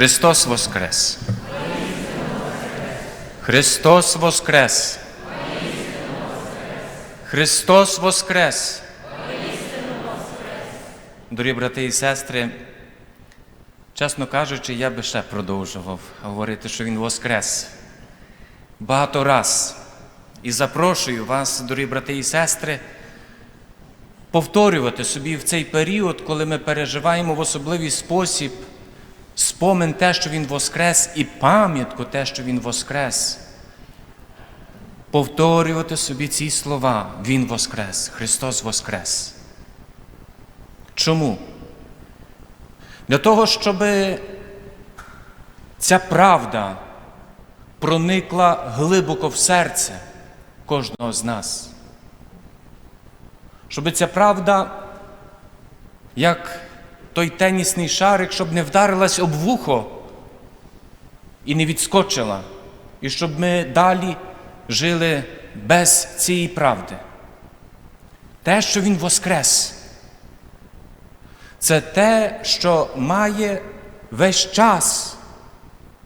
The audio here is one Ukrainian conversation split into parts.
Христос Воскрес! Христос Воскрес! Христос Воскрес! Дорогі брати і сестри, чесно кажучи, я би ще продовжував говорити, що Він Воскрес. Багато раз. І запрошую вас, дорогі брати і сестри, повторювати собі в цей період, коли ми переживаємо в особливий спосіб спомин те, що Він Воскрес, і пам'ятку те, що Він Воскрес. Повторювати собі ці слова. Він Воскрес, Христос Воскрес. Чому? Для того, щоб ця правда проникла глибоко в серце кожного з нас. Щоб ця правда, як той тенісний шарик, щоб не вдарилась об вухо і не відскочила, і щоб ми далі жили без цієї правди. Те, що Він воскрес, це те, що має весь час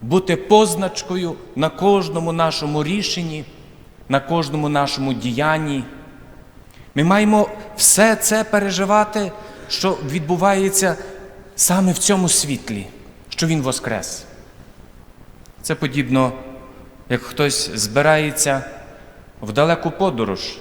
бути позначкою на кожному нашому рішенні, на кожному нашому діянні. Ми маємо все це переживати, що відбувається саме в цьому світлі, що Він воскрес. Це подібно, як хтось збирається в далеку подорож,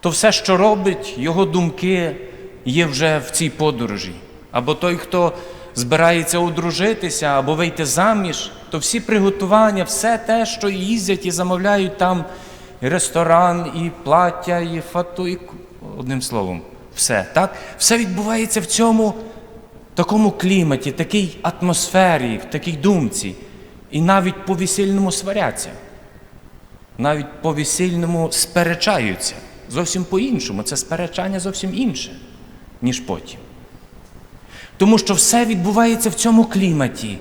то все, що робить, його думки є вже в цій подорожі. Або той, хто збирається одружитися або вийти заміж, то всі приготування, все те, що їздять і замовляють там і ресторан, і плаття, і фату, і одним словом, все. так? Все відбувається в цьому такому кліматі, такій атмосфері, в такій думці. І навіть по весільному сваряться, навіть по весільному сперечаються. Зовсім по-іншому. Це сперечання зовсім інше, ніж потім. Тому що все відбувається в цьому кліматі.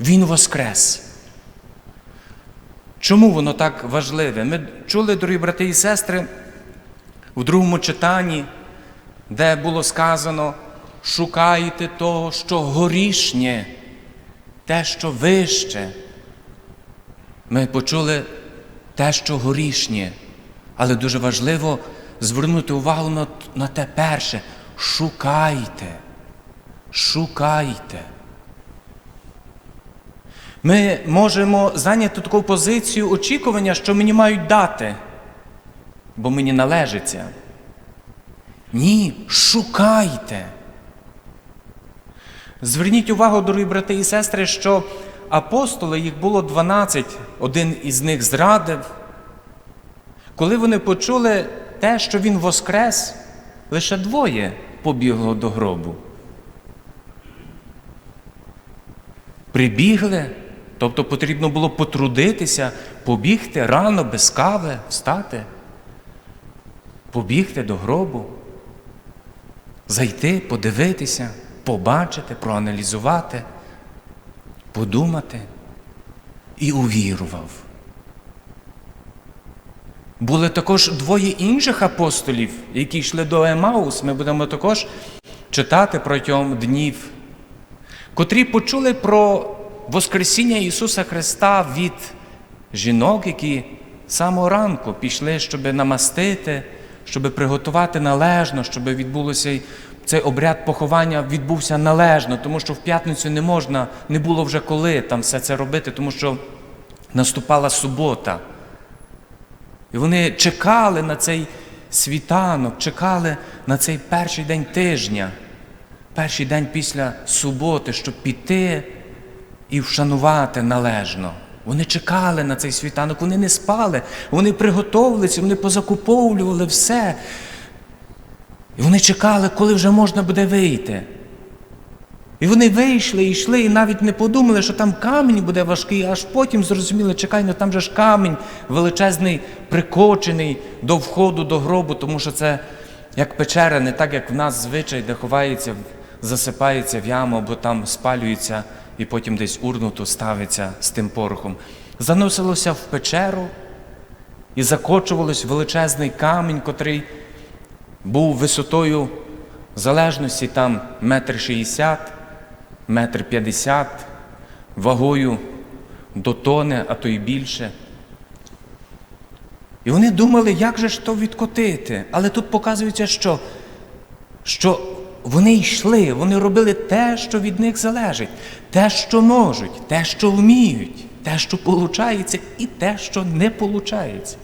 Він воскрес. Чому воно так важливе? Ми чули, дорогі брати і сестри, в другому читанні, де було сказано: шукайте того, що горішнє, те, що вище. Ми почули те, що горішнє, але дуже важливо звернути увагу на, на те перше. Шукайте. Шукайте. Ми можемо зайняти таку позицію очікування, що мені мають дати, бо мені належиться. Ні, шукайте. Зверніть увагу, дорогі брати і сестри, що апостоли, їх було 12, один із них зрадив. Коли вони почули те, що Він воскрес, лише двоє побігло до гробу. Прибігли, тобто потрібно було потрудитися, побігти рано без кави, встати, побігти до гробу, зайти, подивитися, побачити, проаналізувати, подумати і увірував. Були також двоє інших апостолів, які йшли до Емаус. Ми будемо також читати протягом днів котрі почули про Воскресіння Ісуса Христа від жінок, які самого ранку пішли, щоб намастити, щоб приготувати належно, щоб відбулося цей обряд поховання відбувся належно, тому що в п'ятницю не можна, не було вже коли там все це робити, тому що наступала субота. І вони чекали на цей світанок, чекали на цей перший день тижня перший день після суботи, щоб піти і вшанувати належно. Вони чекали на цей світанок, вони не спали, вони приготовилися, вони позакуповували все. І вони чекали, коли вже можна буде вийти. І вони вийшли, і йшли, і навіть не подумали, що там камінь буде важкий, аж потім зрозуміли, чекай, ну там же ж камінь величезний, прикочений до входу до гробу, тому що це як печера, не так, як в нас звичай, де ховається засипається в яму або там спалюється і потім десь урнуто ставиться з тим порохом. Заносилося в печеру і закочувалось величезний камінь, котрий був висотою залежності там метр шістдесят, метр п'ятдесят, вагою до тони, а то й більше. І вони думали, як же ж то відкотити. Але тут показується, що, що вони йшли, вони робили те, що від них залежить, те, що можуть, те, що вміють, те, що виходить, і те, що не виходить.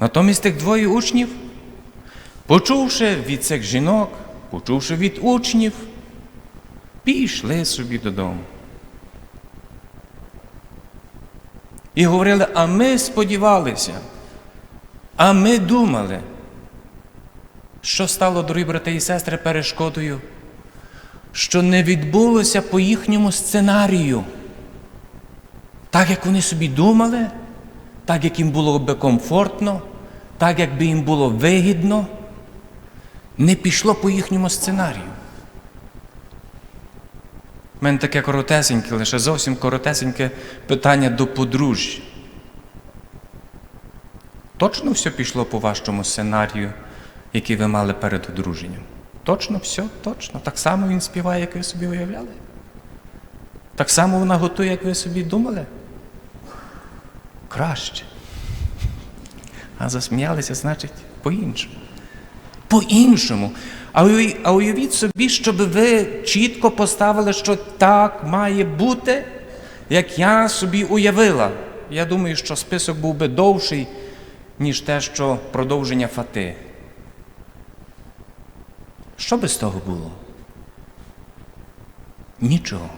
Натомість тих двоє учнів, почувши від цих жінок, почувши від учнів, пішли собі додому. І говорили, а ми сподівалися, а ми думали, що стало, дорогі брати і сестри, перешкодою, що не відбулося по їхньому сценарію. Так, як вони собі думали, так, як їм було би комфортно, так, як би їм було вигідно, не пішло по їхньому сценарію. У мене таке коротесеньке, лише зовсім коротесеньке питання до подружжя. Точно все пішло по вашому сценарію, який ви мали перед одруженням? Точно все, точно. Так само він співає, як ви собі уявляли? Так само вона готує, як ви собі думали? Краще. А засміялися, значить, по-іншому. По-іншому. А уявіть собі, щоб ви чітко поставили, що так має бути, як я собі уявила. Я думаю, що список був би довший, ніж те, що продовження фати. Що би з того було? Нічого.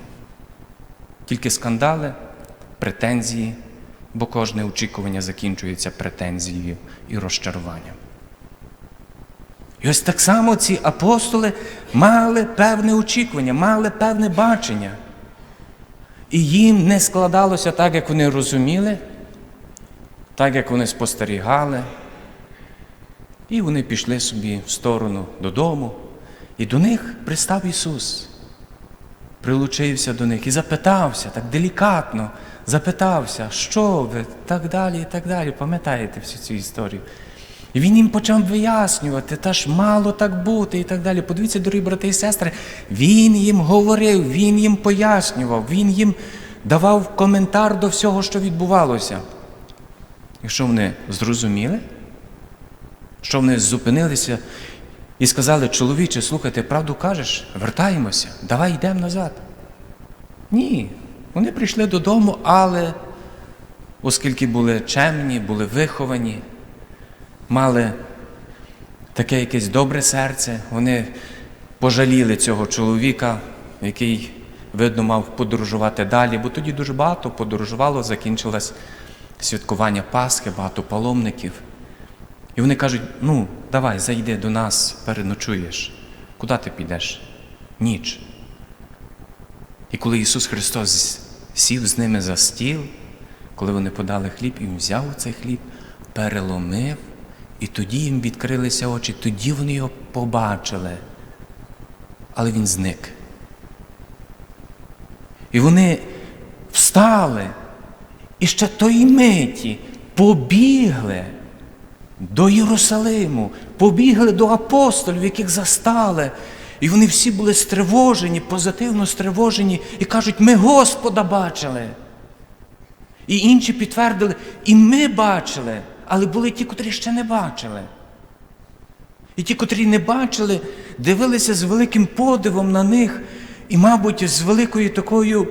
Тільки скандали, претензії, бо кожне очікування закінчується претензією і розчаруванням. І ось так само ці апостоли мали певне очікування, мали певне бачення. І їм не складалося так, як вони розуміли, так, як вони спостерігали. І вони пішли собі в сторону додому, і до них пристав Ісус, прилучився до них і запитався так делікатно, запитався, що ви, так далі, і так далі. Пам'ятаєте всю цю історію? І він їм почав вияснювати, та ж мало так бути і так далі. Подивіться, дорогі брати і сестри, він їм говорив, він їм пояснював, він їм давав коментар до всього, що відбувалося. І що вони зрозуміли? Що вони зупинилися і сказали, чоловіче, слухайте, правду кажеш, вертаємося, давай йдемо назад. Ні, вони прийшли додому, але оскільки були чемні, були виховані, мали таке якесь добре серце, вони пожаліли цього чоловіка, який, видно, мав подорожувати далі, бо тоді дуже багато подорожувало, закінчилось святкування Пасхи, багато паломників. І вони кажуть: ну, давай, зайди до нас, переночуєш. Куди ти підеш? Ніч. І коли Ісус Христос сів з ними за стіл, коли вони подали хліб, і він взяв цей хліб, переломив, і тоді їм відкрилися очі, тоді вони його побачили. Але він зник. І вони встали і ще тої миті побігли до Єрусалиму, побігли до апостолів, яких застали. І вони всі були стривожені, позитивно стривожені, і кажуть, ми Господа бачили. І інші підтвердили, і ми бачили, але були ті, котрі ще не бачили. І ті, котрі не бачили, дивилися з великим подивом на них, і, мабуть, з великою такою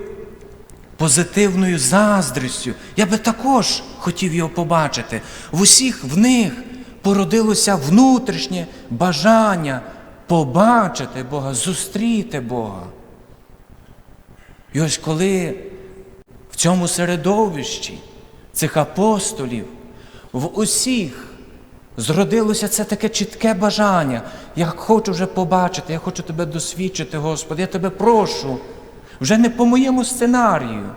позитивною заздрістю. Я би також хотів його побачити. В усіх в них породилося внутрішнє бажання побачити Бога, зустріти Бога. І ось коли в цьому середовищі цих апостолів в усіх зродилося це таке чітке бажання. Я хочу вже побачити, я хочу тебе досвідчити, Господи, я тебе прошу. Вже не по моєму сценарію.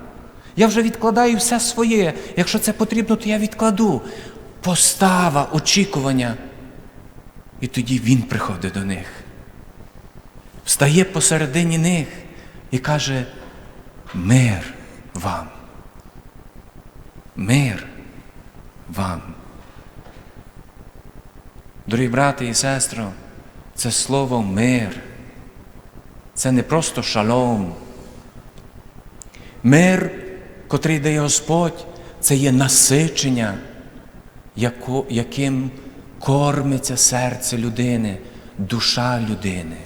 Я вже відкладаю все своє. Якщо це потрібно, то я відкладу. Постава, очікування. І тоді він приходить до них. Встає посередині них і каже: мир вам. Мир вам. Дорогі брати і сестри, це слово мир. Це не просто шалом. Мир, котрий дає Господь, це є насичення, яким кормиться серце людини, душа людини.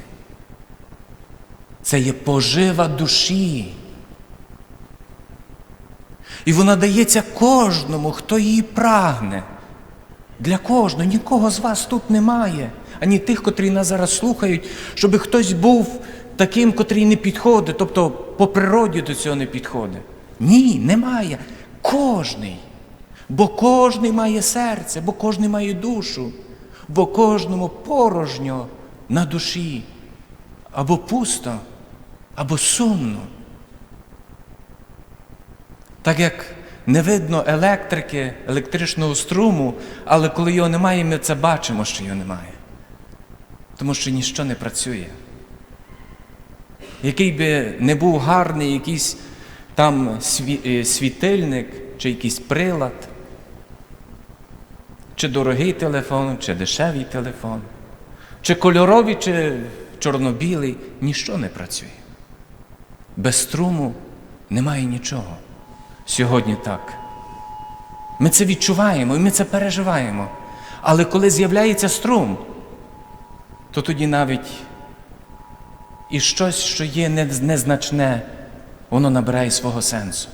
Це є пожива душі. І вона дається кожному, хто її прагне. Для кожного, нікого з вас тут немає, ані тих, котрі нас зараз слухають, щоб хтось був таким, котрий не підходить, тобто по природі до цього не підходить. Ні, немає. Кожний. Бо кожний має серце, бо кожний має душу, бо кожному порожньо на душі, або пусто, або сумно. Так як не видно електрики, електричного струму, але коли його немає, ми це бачимо, що його немає. Тому що ніщо не працює. Який би не був гарний якийсь там е, світильник чи якийсь прилад, чи дорогий телефон, чи дешевий телефон, чи кольоровий, чи чорно-білий, ніщо не працює. Без струму немає нічого. Сьогодні так. Ми це відчуваємо і ми це переживаємо. Але коли з'являється струм, то тоді навіть і щось, що є незначне, воно набирає свого сенсу.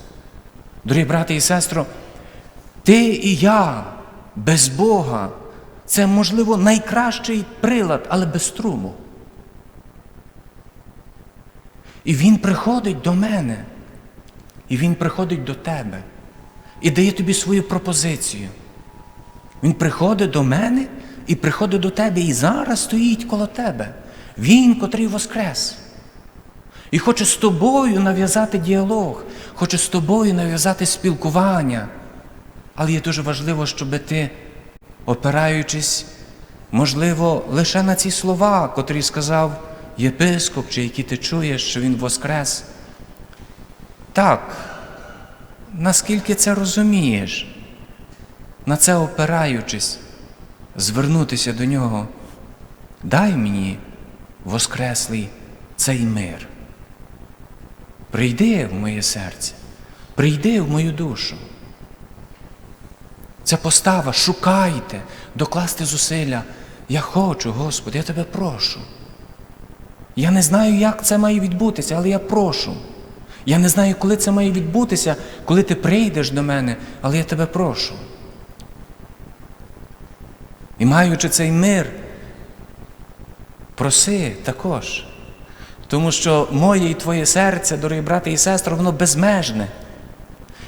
Дорогі брати і сестро, ти і я без Бога це, можливо, найкращий прилад, але без струму. І Він приходить до мене, і Він приходить до тебе і дає тобі свою пропозицію. Він приходить до мене і приходить до тебе, і зараз стоїть коло тебе. Він, котрий воскрес. І хоче з тобою нав'язати діалог, хоче з тобою нав'язати спілкування. Але є дуже важливо, щоб ти, опираючись, можливо, лише на ці слова, котрі сказав єпископ, чи які ти чуєш, що він воскрес. Так, наскільки це розумієш, на це опираючись, звернутися до нього, дай мені, воскреслий, цей мир. Прийди в моє серце, прийди в мою душу. Ця постава, шукайте, докласти зусилля. Я хочу, Господи, я тебе прошу. Я не знаю, як це має відбутися, але я прошу. Я не знаю, коли це має відбутися, коли ти прийдеш до мене, але я тебе прошу. І маючи цей мир, проси також. Тому що моє і твоє серце, дорогі брати і сестри, воно безмежне.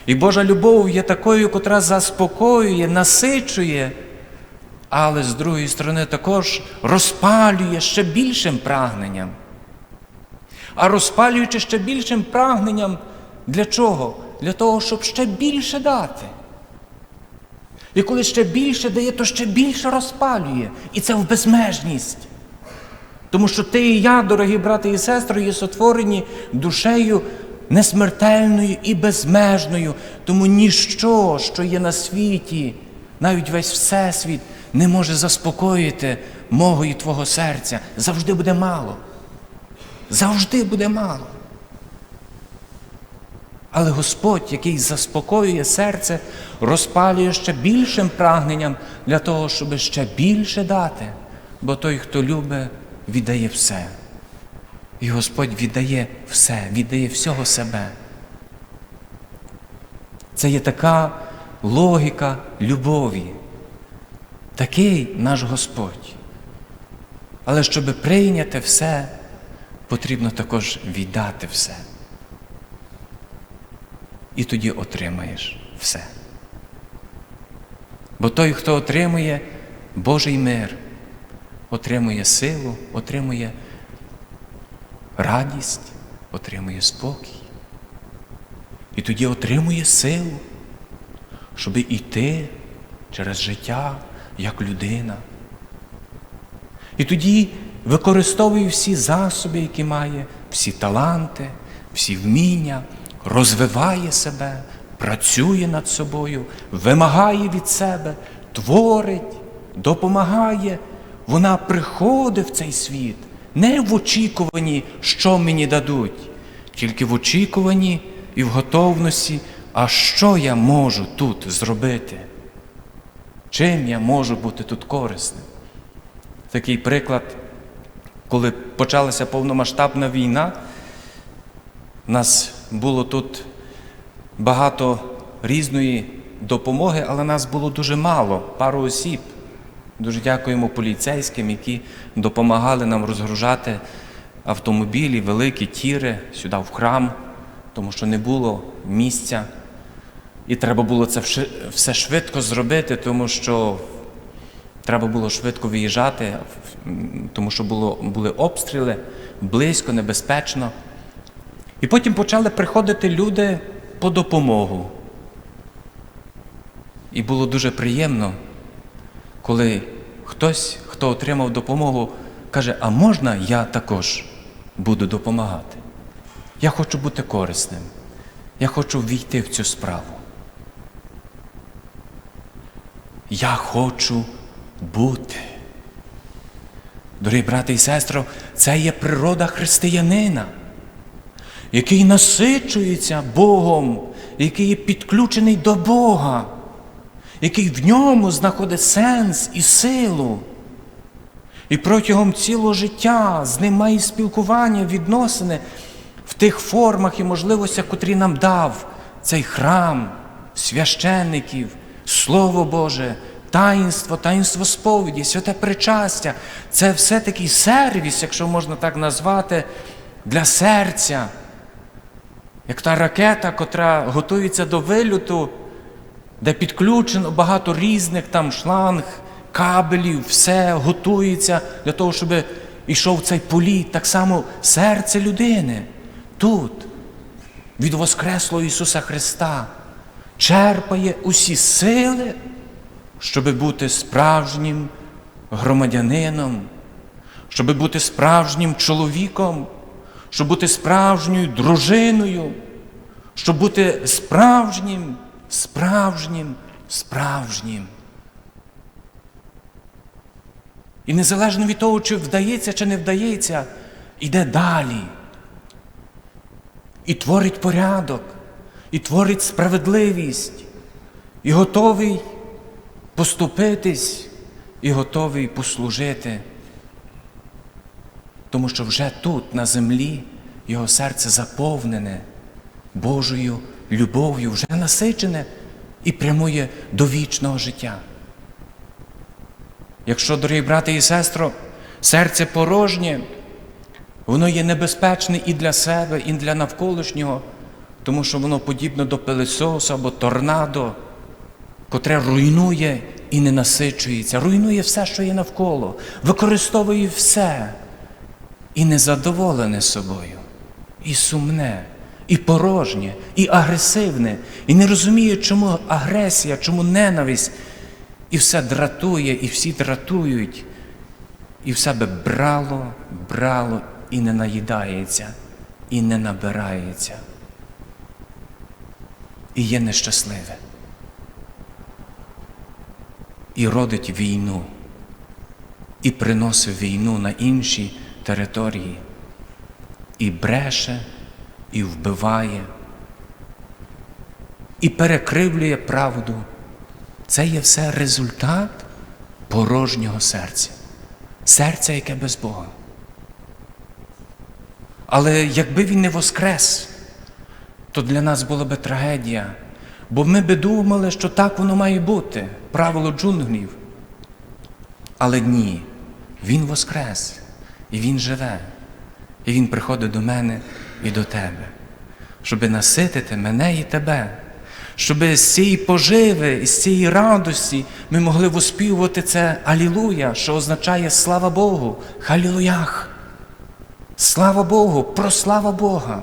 І Божа любов є такою, котра заспокоює, насичує, але з другої сторони також розпалює ще більшим прагненням. А розпалюючи ще більшим прагненням, для чого? Для того, щоб ще більше дати. І коли ще більше дає, то ще більше розпалює. І це в безмежність. Тому що ти і я, дорогі брати і сестри, є сотворені душею несмертельною і безмежною. Тому ніщо, що є на світі, навіть весь Всесвіт, не може заспокоїти мого і твого серця. Завжди буде мало. Завжди буде мало. Але Господь, який заспокоює серце, розпалює ще більшим прагненням для того, щоб ще більше дати. Бо той, хто любить, віддає все. І Господь віддає все, віддає всього себе. Це є така логіка любові, такий наш Господь. Але щоб прийняти все, потрібно також віддати все. І тоді отримаєш все. Бо той, хто отримує Божий мир, отримує силу, отримує радість, отримує спокій. І тоді отримує силу, щоб іти через життя як людина. І тоді використовує всі засоби, які має, всі таланти, всі вміння, розвиває себе, працює над собою, вимагає від себе, творить, допомагає, вона приходить в цей світ не в очікуванні, що мені дадуть, тільки в очікуванні і в готовності, а що я можу тут зробити? Чим я можу бути тут корисним? Такий приклад, коли почалася повномасштабна війна, нас було тут багато різної допомоги, але нас було дуже мало, пару осіб. Дуже дякуємо поліцейським, які допомагали нам розгружати автомобілі, великі тіри сюди в храм, тому що не було місця. І треба було це все швидко зробити, тому що треба було швидко виїжджати, тому що було, були обстріли близько, небезпечно. І потім почали приходити люди по допомогу. І було дуже приємно, коли хтось, хто отримав допомогу, каже, а можна я також буду допомагати? Я хочу бути корисним. Я хочу війти в цю справу. Я хочу бути. Дорогі брати і сестри, це є природа християнина, який насичується Богом, який є підключений до Бога, який в ньому знаходить сенс і силу. І протягом цілого життя з ним має спілкування, відносини в тих формах і можливостях, котрі нам дав цей храм, священників, Слово Боже, таїнство, таїнство сповіді, святе причастя. Це все такий сервіс, якщо можна так назвати, для серця. Як та ракета, котра готується до вильоту, де підключено багато різних там шланг, кабелів, все готується для того, щоб йшов цей політ. Так само серце людини тут, від Воскреслого Ісуса Христа, черпає усі сили, щоб бути справжнім громадянином, щоб бути справжнім чоловіком, щоб бути справжньою дружиною, щоб бути справжнім, справжнім, справжнім. І незалежно від того, чи вдається, чи не вдається, йде далі. І творить порядок, і творить справедливість, і готовий поступитись, і готовий послужити. Тому що вже тут, на землі, його серце заповнене Божою любов'ю, вже насичене і прямує до вічного життя. Якщо, дорогі брати і сестро, серце порожнє, воно є небезпечне і для себе, і для навколишнього, тому що воно подібно до пилисосу або торнадо, котре руйнує і не насичується, руйнує все, що є навколо, використовує все. І незадоволене собою, і сумне, і порожнє, і агресивне, і не розуміє, чому агресія, чому ненависть, і все дратує, і всі дратують, і в себе брало, брало і не наїдається, і не набирається. І є нещасливе. І родить війну, і приносить війну на інші території, і бреше, і вбиває, і перекривлює правду. Це є все результат порожнього серця, серця, яке без Бога. Але якби він не воскрес, то для нас була би трагедія, бо ми би думали, що так воно має бути, правило джунглів. Але ні, Він воскрес, і Він живе, і Він приходить до мене і до тебе, щоби наситити мене і тебе, щоби з цієї поживи і з цієї радості ми могли воспівувати це Алілуя, що означає слава Богу, Халілуях. Слава Богу, прослава Бога.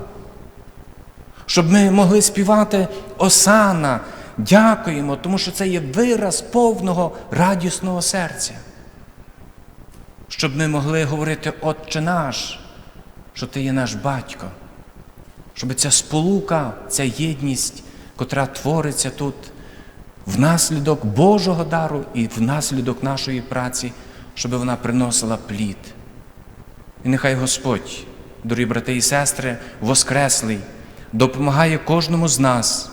Щоб ми могли співати Осана, дякуємо, тому що це є вираз повного радісного серця. Щоб ми могли говорити Отче наш, що Ти є наш батько, щоб ця сполука, ця єдність, котра твориться тут, внаслідок Божого дару і внаслідок нашої праці, щоб вона приносила плід. І нехай Господь, дорогі брати і сестри, Воскреслий, допомагає кожному з нас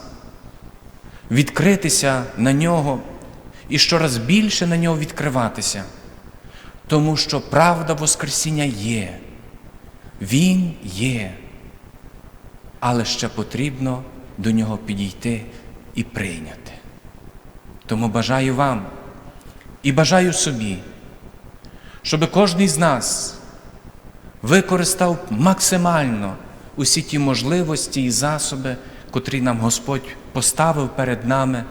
відкритися на нього і щораз більше на нього відкриватися, тому що правда Воскресіння є, Він є, але ще потрібно до нього підійти і прийняти. Тому бажаю вам і бажаю собі, щоб кожен з нас використав максимально усі ті можливості і засоби, котрі нам Господь поставив перед нами,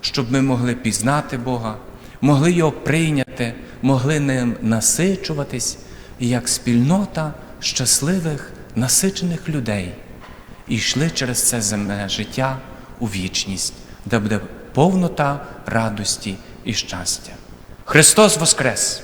щоб ми могли пізнати Бога, могли Його прийняти, могли ним насичуватись як спільнота щасливих, насичених людей і йшли через це земне життя у вічність, де буде повнота радості і щастя. Христос Воскрес!